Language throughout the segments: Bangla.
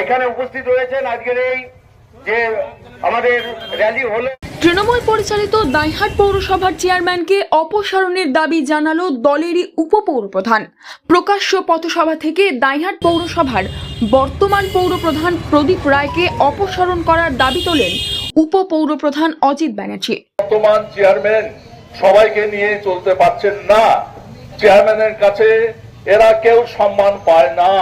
এখানে উপস্থিত রয়েছেন আজকের এই যে আমাদের র্যালি হলো। তৃণমূল পরিচালিত দাইহাট পৌরসভার চেয়ারম্যানকে অপসারণের দাবি জানালো দলেরই উপপৌরপ্রধান। প্রকাশ্য পথসভা থেকে দাইহাট পৌরসভার বর্তমান পৌরপ্রধান প্রদীপ রায়কে অপসারণ করার দাবি তোলেন উপপৌরপ্রধান অজিত ব্যানার্জি। বর্তমান চেয়ারম্যান সবাইকে নিয়ে চলতে পারছেন না। চেয়ারম্যানের কাছে এরা কেউ সম্মান পায় না।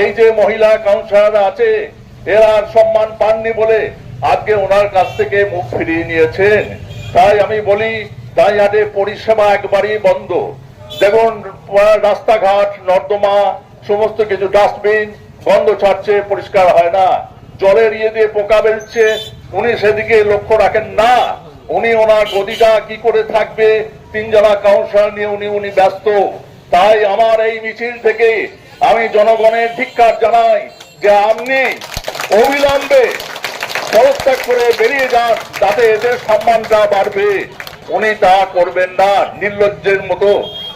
এই যে মহিলা কাউন্সিলর আছে, এরা আর সম্মান পাননি বলে আজকে ওনার কাছ থেকে মুখ ফিরিয়ে নিয়েছেন। তাই আমি বলি তাই দাইহাটে পরিষেবা একবারই বন্ধ। দেখুন রাস্তাঘাট, নর্দমা, সমস্ত কিছু ডাস্টবিন, গন্ধ ছাড়ছে, পরিষ্কার হয় না। জলের ইয়ে দিয়ে পোকা বেরোচ্ছে, উনি সেদিকে লক্ষ্য রাখেন না। উনি ওনার গদিটা কি করে থাকবে, তিনজনা কাউন্সিলর নিয়ে উনি উনি ব্যস্ত। তাই আমার এই মিছিল থেকে আমি জনগণের ধিক্কার জানাই যে আপনি অবিলম্বে পদত্যাগ করে বেরিয়ে যান, তাতে এদের সম্মানটা বাড়বে। উনি তা করবেন না, নির্লজ্জের মতো।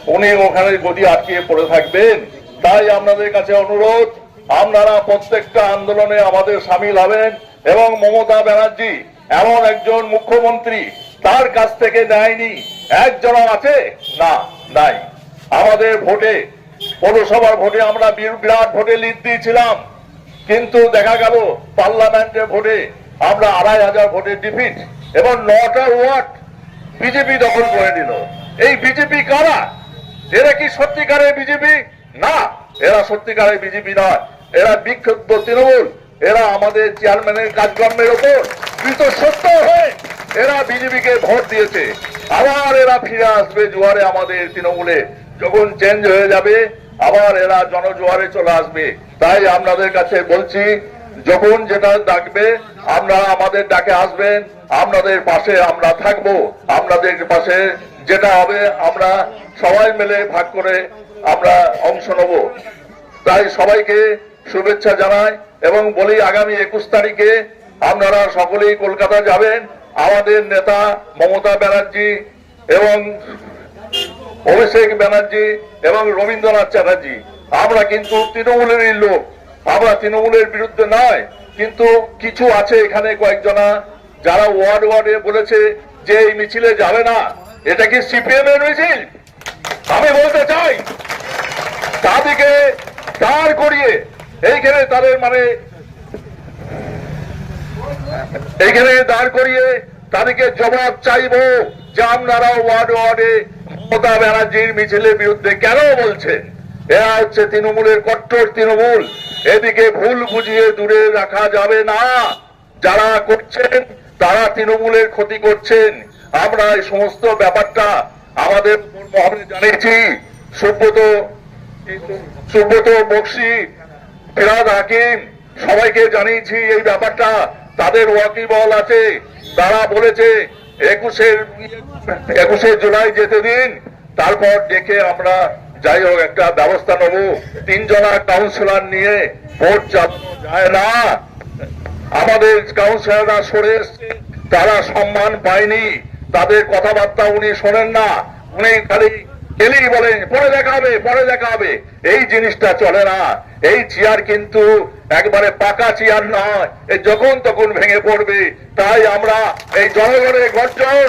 উনি ওখানে গদি আটকিয়ে পড়ে থাকবেন। তাই আপনাদের কাছে অনুরোধ, আপনারা প্রত্যেকটা আন্দোলনে আমাদের সামিল হবেন এবং মমতা ব্যানার্জি এমন একজন মুখ্যমন্ত্রী তার কাছ থেকে নেয়নি। একজন আছে? না, নাই। আমাদের ভোটে পৌরসভার ভোটে আমরা বিরাট ভোটে লিড দিয়েছিলাম। কিন্তু দেখা গেল, পার্লামেন্টের ভোটে আমরা আড়াই হাজার ভোটে ডিফিট এবং নটা ওয়ার্ড বিজেপি দখল করে নিল। এই বিজেপি কারা? এরা কি সত্যিকারের বিজেপি? না, এরা সত্যিকারের বিজেপি নয়। এরা বিক্ষুব্ধ তৃণমূল। এরা আমাদের চেয়ারম্যানের কাজকর্মের ওপর কৃত সত্য হয়ে এরা বিজেপিকে ভোট দিয়েছে। আবার এরা ফিরে আসবে জোয়ারে আমাদের তৃণমূলে। যখন চেঞ্জ হয়ে যাবে আবার এরা জনজোয়ারে চলে আসবে। তাই আপনাদের কাছে বলছি, যখন যেটা ডাকবে, আমরা আমাদের ডাকে আসবেন, আপনাদের পাশে আমরা থাকব। আপনাদের পাশে যেটা হবে, আমরা সবাই মিলে ভাগ করে আমরা অংশ নেব। তাই সবাইকে শুভেচ্ছা জানাই এবং বলি, আগামী একুশ তারিখে আপনারা সকলেই কলকাতা যাবেন। আমাদের নেতা মমতা ব্যানার্জি এবং অভিষেক ব্যানার্জি এবং রবীন্দ্রনাথ চ্যাটার্জি। আমরা কিন্তু তৃণমূলেরই লোক। আমরা তৃণমূলের বিরুদ্ধে নয়, কিন্তু কিছু আছে এখানে কয়েকজনা যারা ওয়ার্ড ওয়ার্ডে বলেছে যে এই মিছিলে যাবে না। এটা কি সিপিএম এর মিছিল? আমি বলতে চাই, তাদেরকে দাঁড় করিয়ে, এইখানে তাদের মানে এইখানে দাঁড় করিয়ে তাদেরকে জবাব চাইব যে আপনারা ওয়ার্ড ওয়ার্ডে মমতা ব্যানার্জির মিছিলের বিরুদ্ধে কেন বলছেন এরা হচ্ছে তৃণমূলের কট্টর তৃণমূল। এদিকে ভুল বুঝিয়ে দূরে রাখা যাবে না। যারা করছেন, তারা তৃণমূলের ক্ষতি করছেন। আমরা এই সমস্ত ব্যাপারটা আমাদের জানিয়েছি। সুব্রত সুব্রত বক্সি, ফেরাদ হাকিম, সবাইকে জানিয়েছি এই ব্যাপারটা। তাদের ওয়াকিবল আছে। তারা বলেছে একুশে জুলাই যেতে দিন তারপর ডেকে আমরা যাই হোক একটা ব্যবস্থা নেব। তিনজনা কাউন্সিলর নিয়ে ভোট চাপানো যায় না। আমাদের কাউন্সিলররা সরে এসছে, তারা সম্মান পায়নি। তাদের কথাবার্তা উনি শোনেন না। উনি খালি গেলেই বলে, পরে দেখা হবে, পরে দেখা হবে। এই জিনিসটা চলে না। এই চেয়ার কিন্তু একবারে পাকা চেয়ার নয়। যখন তখন ভেঙে পড়বে। তাই আমরা এই জনগণের গর্জন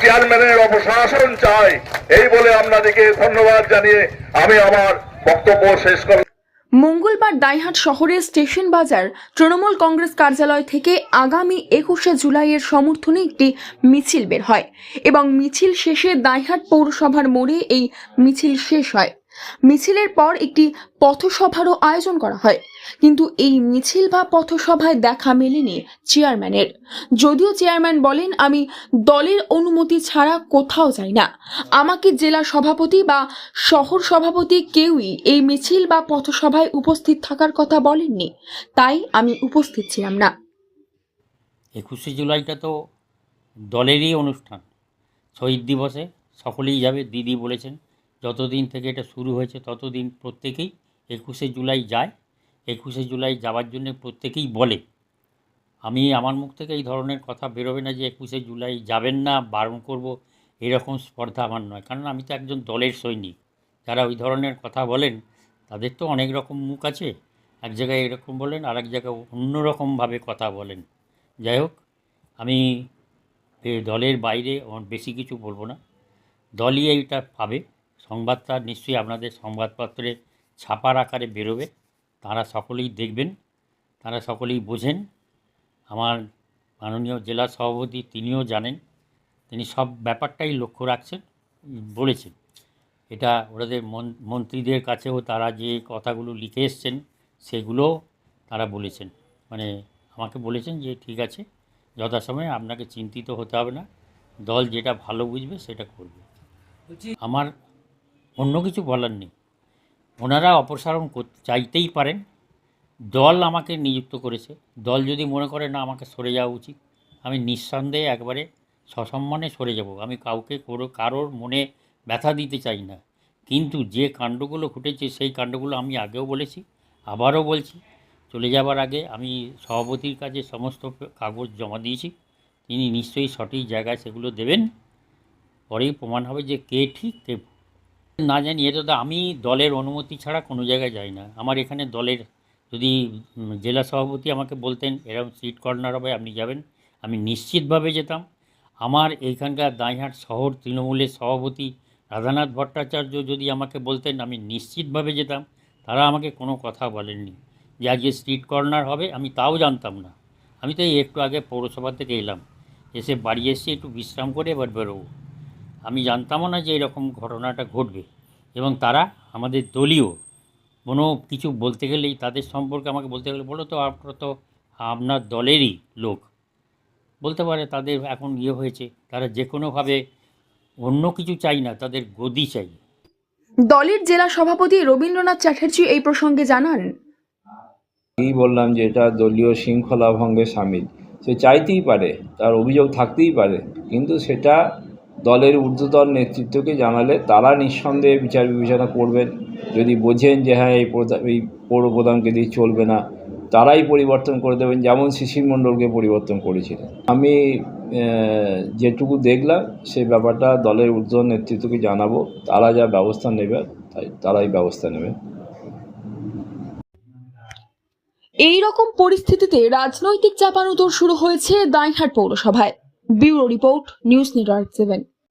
চেয়ারম্যানের অপশাসন চাই। এই বলে আপনাদেরকে ধন্যবাদ জানিয়ে আমি আমার বক্তব্য শেষ করলাম। মঙ্গলবার দাইহাট শহরের স্টেশন বাজার তৃণমূল কংগ্রেস কার্যালয় থেকে আগামী একুশে জুলাইয়ের সমর্থনে একটি মিছিল বের হয় এবং মিছিল শেষে দাইহাট পৌরসভার মোড়ে এই মিছিল শেষ হয়। মিছিলের পর একটি পথসভারও আয়োজন করা হয়। কিন্তু এই মিছিল বা পথসভায় দেখা মেলেনি চেয়ারম্যানের। যদিও চেয়ারম্যান বলেন, আমি দলের অনুমতি ছাড়া কোথাও যাই না। আমাকে জেলা সভাপতি বা শহর সভাপতি কেউই এই মিছিল বা পথসভায় উপস্থিত থাকার কথা বলেননি। তাই আমি উপস্থিত ছিলাম না। একুশে জুলাইটা তো দলেরই অনুষ্ঠান। শহীদ দিবসে সকলেই যাবে, দিদি বলেছেন। যতদিন থেকে এটা শুরু হয়েছে ততদিন প্রত্যেকেই একুশে জুলাই যায়। একুশে জুলাই যাওয়ার জন্য প্রত্যেকেই বলে। আমি আমার মুখ থেকে এই ধরনের কথা বেরোবে না যে একুশে জুলাই যাবেন না, বারণ করব, এরকম স্পর্ধা আমার নয়। কারণ আমি তো একজন দলের সৈনিক। যারা ওই ধরনের কথা বলেন, তাদের তো অনেক রকম মুখ আছে। এক জায়গায় এরকম বলেন আর এক জায়গায় অন্যরকমভাবে কথা বলেন। যাই হোক, আমি দলের বাইরে বেশি কিছু বলব না। দলই এইটা পাবে। সংবাদটা নিশ্চয়ই আপনাদের সংবাদপত্রে ছাপার আকারে বেরোবে। তারা সকলেই দেখবেন তারা সকলেই বোঝেন। আমার মাননীয় জেলা সভাপতি তিনিও জানেন তিনি সব ব্যাপারটাই লক্ষ্য রাখছেন বলেছেন। এটা ওনাদের মন- মন্ত্রীদের কাছেও তারা যে কথাগুলো লিখে এসছেন সেগুলো তারা বলেছেন। মানে আমাকে বলেছেন যে ঠিক আছে যথাসময়ে আপনাকে চিন্তিত হতে হবে না। দল যেটা ভালো বুঝবে সেটা করবে। আমার অন্য কিছু বলার নেই। ওনারা অপসারণ করতে চাইতেই পারেন। দল আমাকে নিযুক্ত করেছে। দল যদি মনে করে, না, আমাকে সরে যাওয়া উচিত, আমি নিঃসন্দেহে একবারে সসম্মানে সরে যাব। আমি কাউকে কোনো, কারোর মনে ব্যথা দিতে চাই না। কিন্তু যে কাণ্ডগুলো ঘটেছে, সেই কাণ্ডগুলো আমি আগেও বলেছি, আবারও বলছি। চলে যাবার আগে আমি সভাপতির কাছে সমস্ত কাগজ জমা দিয়েছি। তিনি নিশ্চয়ই সঠিক জায়গায় সেগুলো দেবেন। পরেই প্রমাণ হবে যে কে ঠিক, কে। না জানি, এটা তো আমি দলের অনুমতি ছাড়া কোনো জায়গায় যাই না। আমার এখানে দলের যদি জেলা সভাপতি আমাকে বলতেন, এরকম সিট কর্নার হবে, আপনি যাবেন। আমি নিশ্চিতভাবে যেতাম। আমার এইখানকার দাঁইহাট শহর তৃণমূলের সভাপতি রাধানাথ ভট্টাচার্য যদি আমাকে বলতেন, আমি নিশ্চিতভাবে যেতাম। তারা আমাকে কোনো কথা বলেননি। যে আজকে স্ট্রিট কর্নার হবে, আমি তাও জানতাম না। আমি তো একটু আগে পৌরসভা থেকে এলাম। এসে বাড়ি এসে একটু বিশ্রাম করে এবার বেরোবো। আমি জানতামও না যে এরকম ঘটনাটা ঘটবে এবং তারা আমাদের দলীয় কোনো কিছু বলতে গেলেই তাদের সম্পর্কে আমাকে বলতে গেলে বলো তো আপনারা তো আপনার দলেরই লোক। বলতে পারে তাদের এখন ইয়ে হয়েছে তারা যে কোনোভাবে অন্য কিছু চাই না তাদের গদি চাই। দলের জেলা সভাপতি রবীন্দ্রনাথ চ্যাটার্জি এই প্রসঙ্গে জানান। এই বললাম যে এটা দলীয় শৃঙ্খলা ভঙ্গে সামিল। সে চাইতেই পারে তার অভিযোগ থাকতেই পারে কিন্তু সেটা দলের ঊর্ধ্বতন নেতৃত্বকে জানালে তারা নিঃসন্দেহে বিচার বিবেচনা করবেন। যদি বোঝেন যে হ্যাঁ এই এই পৌর প্রধানকে দিয়ে চলবে না, তারাই পরিবর্তন করে দেবেন যেমন শিশির মণ্ডলকে পরিবর্তন করেছিলেন। আমি যেটুকু দেখলাম সেই ব্যাপারটা দলের ঊর্ধ্বতন নেতৃত্বকে জানাব। তারা যা ব্যবস্থা নেবে, তাই, তারাই ব্যবস্থা নেবে। এই রকম পরিস্থিতিতে রাজনৈতিক চাপানুতোর শুরু হয়েছে দাইহাট পৌরসভায়। Bureau report, news network seven.